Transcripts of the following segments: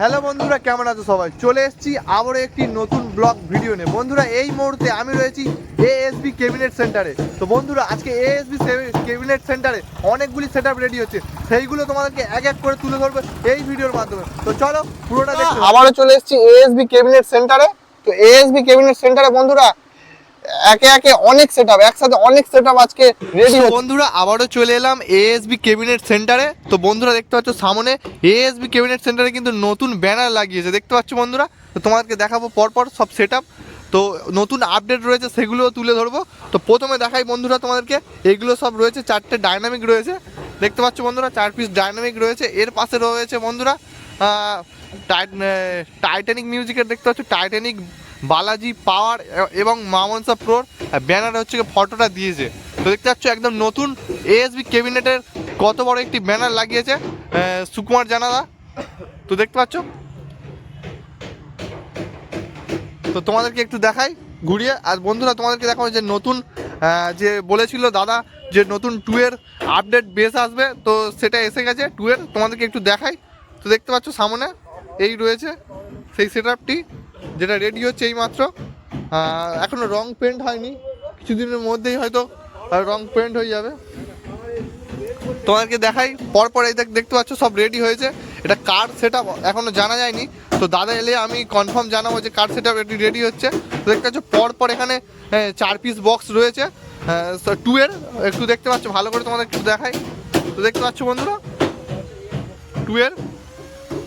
Hello বন্ধুরা কেমন আছো সবাই? চলে এসেছি আবারও একটি নতুন ব্লগ ভিডিও নিয়ে। বন্ধুরা এই মুহূর্তে আমি রয়েছি এএসবি ক্যাবিনেট সেন্টারে তো বন্ধুরা আজকে এএসবি ক্যাবিনেট সেন্টারে অনেকগুলি সেট আপ রেডি হচ্ছে। সেইগুলো তোমাদেরকে এক এক করে তুলে ধরবে এই ভিডিওর মাধ্যমে। তো চলো পুরোটা। আবারও চলে এসেছি এএসবি ক্যাবিনেট সেন্টারে তো এএসবি ক্যাবিনেট সেন্টারে বন্ধুরা একে একে অনেক সেটআপ একসাথে অনেক সেটআপ আজকে রেডি বন্ধুরা আবারও চলে এলাম এএসবি ক্যাবিনেট সেন্টারে তো বন্ধুরা দেখতে পাচ্ছ সামনে এএসবি ক্যাবিনেট সেন্টারে কিন্তু নতুন ব্যানার লাগিয়েছে। দেখতে পাচ্ছ বন্ধুরা? তো তোমাদেরকে দেখাবো পরপর সব সেট তো নতুন আপডেট রয়েছে সেগুলোও তুলে ধরবো। তো প্রথমে দেখাই বন্ধুরা তোমাদেরকে এগুলো সব রয়েছে চারটে ডাইনামিক রয়েছে। দেখতে পাচ্ছ বন্ধুরা চার পিস ডাইনামিক রয়েছে। এর পাশে রয়েছে বন্ধুরা টাইটানিক মিউজিকের দেখতে পাচ্ছ টাইটানিক বালাজি পাওয়ার এবং মামনসা প্রোর ব্যানার হচ্ছে ফটোটা দিয়েছে। তো দেখতে পাচ্ছ একদম নতুন এএসবি ক্যাবিনেটের কত বড় একটি ব্যানার লাগিয়েছে সুকুমার জানালা। তো দেখতে পাচ্ছ? তো তোমাদেরকে একটু দেখাই ঘুরিয়ে। আর বন্ধুরা, তোমাদেরকে দেখাবো যে নতুন যে বলেছিল দাদা যে নতুন টু এর আপডেট বেস আসবে, তো সেটা এসে গেছে টু এর তোমাদেরকে একটু দেখাই। তো দেখতে পাচ্ছ সামনে এই রয়েছে সেই সেট আপটি যেটা রেডি হচ্ছে এই মাত্র এখনও রং পেন্ট হয়নি। কিছুদিনের মধ্যেই হয়তো রং পেন্ট হয়ে যাবে। তোমাদেরকে দেখাই, পরপর এই দেখ- দেখতে পাচ্ছ, সব রেডি হয়েছে। এটা কার সেট এখনও জানা যায়নি। তো দাদা এলে আমি কনফার্ম জানাব যে কার সেট এটি রেডি হচ্ছে। দেখতে পাচ্ছ, পরপর এখানে চার পিস বক্স রয়েছে। টু এর। একটু দেখতে পাচ্ছ, ভালো করে তোমাদের একটু দেখাই। তো দেখতে পাচ্ছ বন্ধুরা টু এর।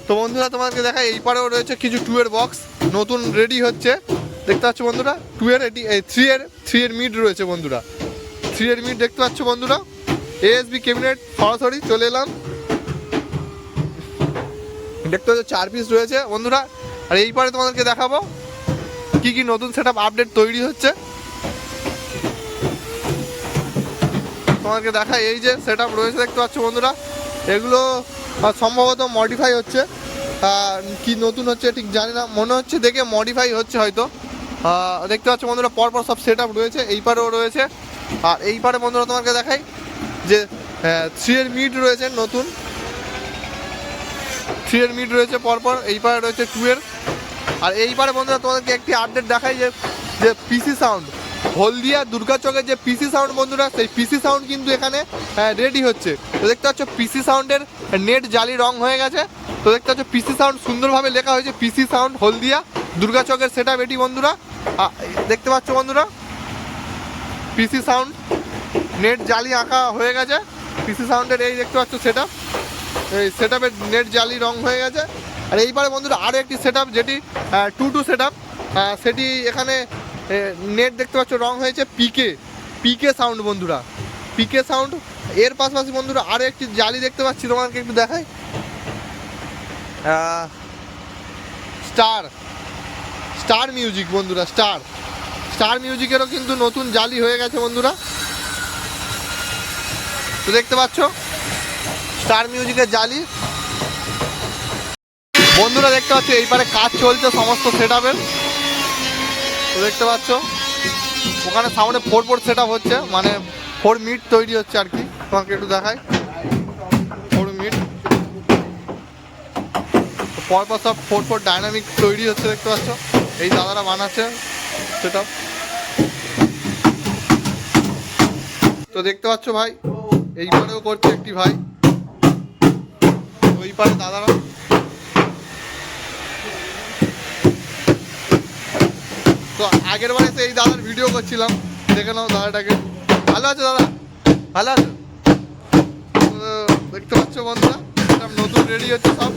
তো বন্ধুরা, তোমাদেরকে দেখাই, এই পারেও রয়েছে কিছু টু এর বক্স নতুন রেডি হচ্ছে। দেখতে পাচ্ছ বন্ধুরা টু এর এটি থ্রি এর থ্রি এর মিড রয়েছে বন্ধুরা। থ্রি এর মিড দেখতে পাচ্ছ বন্ধুরা। এএসবি ক্যাবিনেট সরাসরি চলে এলাম। দেখতে পাচ্ছ চার পিস রয়েছে বন্ধুরা। আর এই পারে তোমাদেরকে দেখাবো কি কি নতুন সেট আপডেট তৈরি হচ্ছে। তোমাদেরকে দেখা এই যে সেট রয়েছে দেখতে পাচ্ছ বন্ধুরা। এগুলো সম্ভবত মডিফাই হচ্ছে। কি নতুন হচ্ছে ঠিক জানি না। মনে হচ্ছে দেখে মডিফাই হচ্ছে হয়তো। দেখতে পাচ্ছ বন্ধুরা, পরপর সব সেট আপ রয়েছে। এই পারেও রয়েছে। আর এই পারে বন্ধুরা তোমাকে দেখাই যে থ্রি এর মিড রয়েছে নতুন। থ্রি এর মিড রয়েছে পরপর এই পারে রয়েছে টু এর। আর এই পারে বন্ধুরা তোমাদেরকে একটি আপডেট দেখাই যে যে পিসি সাউন্ড হলদিয়া দুর্গাচকের যে পিসি সাউন্ড বন্ধুরা, সেই পিসি সাউন্ড কিন্তু এখানে রেডি হচ্ছে। তো দেখতে পাচ্ছ পিসি সাউন্ডের নেট জালি রং হয়ে গেছে। তো দেখতে পাচ্ছ পিসি সাউন্ড সুন্দরভাবে লেখা হয়েছে পিসি সাউন্ড হলদিয়া দুর্গাচকের সেটা এটি বন্ধুরা। দেখতে পাচ্ছ বন্ধুরা? পিসি সাউন্ড নেট জালি আঁকা হয়ে গেছে। পিসি সাউন্ডের এই দেখতে পাচ্ছ সেটা এই সেট আপের নেট জালি রং হয়ে গেছে। আর এইবারে বন্ধুরা আরও একটি সেট যেটি টু টু সেট সেটি এখানে নেট দেখতে পাচ্ছ, রং হয়েছে পিকে পিকে সাউন্ড বন্ধুরা। পিকে সাউন্ড এর পাশাপাশি বন্ধুরা আরও একটি জালি দেখতে পাচ্ছি তোমাকে একটু দেখাই। স্টার স্টার মিউজিক বন্ধুরা স্টার স্টার মিউজিকেরও কিন্তু নতুন জালি হয়ে গেছে বন্ধুরা। তো দেখতে পাচ্ছ স্টার মিউজিকের জালি। বন্ধুরা দেখতে পাচ্ছ, এইবারে কাজ চলছে, সমস্ত সেট তো দেখতে পাচ্ছ, ওখানে সামনে ফোর ফোর সেট হচ্ছে মানে ফোর মিট তৈরি হচ্ছে আর কি। তোমাকে একটু দেখাই। ফোর মিট পরপর সব ফোর ফোর ডাইনামিক তৈরি হচ্ছে, দেখতে পাচ্ছ। এই দাদারা বানাচ্ছে সেটা তো দেখতে পাচ্ছ ভাই এই পারেও করছে একটি ভাই। ওই পারে দাদারা তো আগের বারে তো এই দাদার ভিডিও করছিলাম দেখে নাও দাদাটাকে। ভালো আছে দাদা? ভালো আছে? দেখতে পাচ্ছ বন্ধুরা নতুন রেডি হচ্ছে সব।